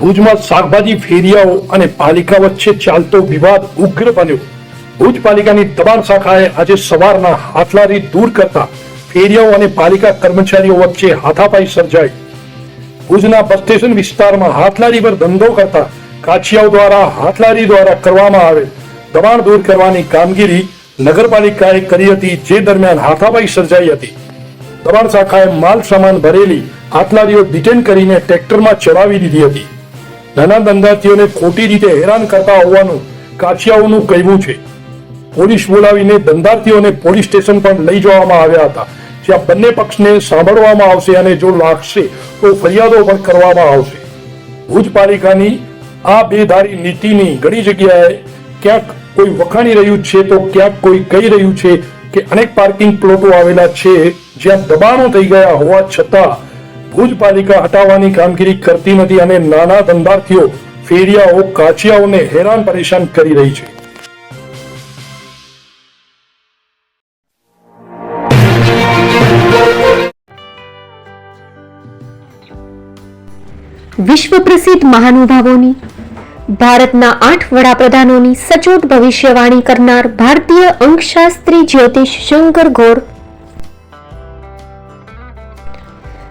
ભુજમાં શાકભાજી, ફેરિયાઓ અને પાલિકા વચ્ચે ચાલતો વિવાદ ઉગ્ર બન્યો. ભુજ પાલિકાની દબાણ શાખાએ આજે સવારના હાથલારી દૂર કરતા ફેરિયાઓ અને પાલિકા કર્મચારીઓ વચ્ચે હાથાપાઈ સર્જાઈ. ભુજના બસ સ્ટેશન વિસ્તારમાં હાથલારી પર ધંધો કરતા કાછિયાઓ દ્વારા હાથલારી દ્વારા કરવામાં આવેલ દબાણ દૂર કરવાની કામગીરી નગરપાલિકાએ કરી હતી, જે દરમિયાન હાથાપાઈ સર્જાઈ હતી. દબાણ શાખાએ માલ સામાન ભરેલી હાથલારીઓ ડિટેન કરીને ટ્રેક્ટરમાં ચડાવી દીધી હતી. નાના ધંધાર્થીઓને ખોટી રીતે હેરાન કરતા હોવાનું કાછિયાઓનું કહેવું છે. પોલીસ બોલાવીને ધંધાર્થીઓને પોલીસ સ્ટેશન પણ લઈ જવામાં આવ્યા હતા. જ્યાં બંને પક્ષને સાંભળવામાં આવશે અને જો લાગશે તો ફરિયાદો પણ કરવામાં આવશે. ભુજ પાલિકાની આ બેધારી નીતિની ઘણી જગ્યાએ ક્યાંક કોઈ વખાણી રહ્યું છે તો ક્યાંક કોઈ કહી રહ્યું છે કે અનેક પાર્કિંગ પ્લોટો આવેલા છે જ્યાં દબાણો થઈ ગયા હોવા છતાં ભુજ પાલિકા હટાવવાની કામગીરી કરતી નથી અને નાના ધંધાર્થીઓ ફેરિયાઓ, કાચિયાઓને હેરાન પરેશાન કરી રહી છે. વિશ્વ પ્રસિદ્ધ મહાનુભાવોની, ભારતના આઠ વડાપ્રધાનોની સચોટ ભવિષ્યવાણી કરનાર ભારતીય અંકશાસ્ત્રી જ્યોતિષ શંકર ઘોર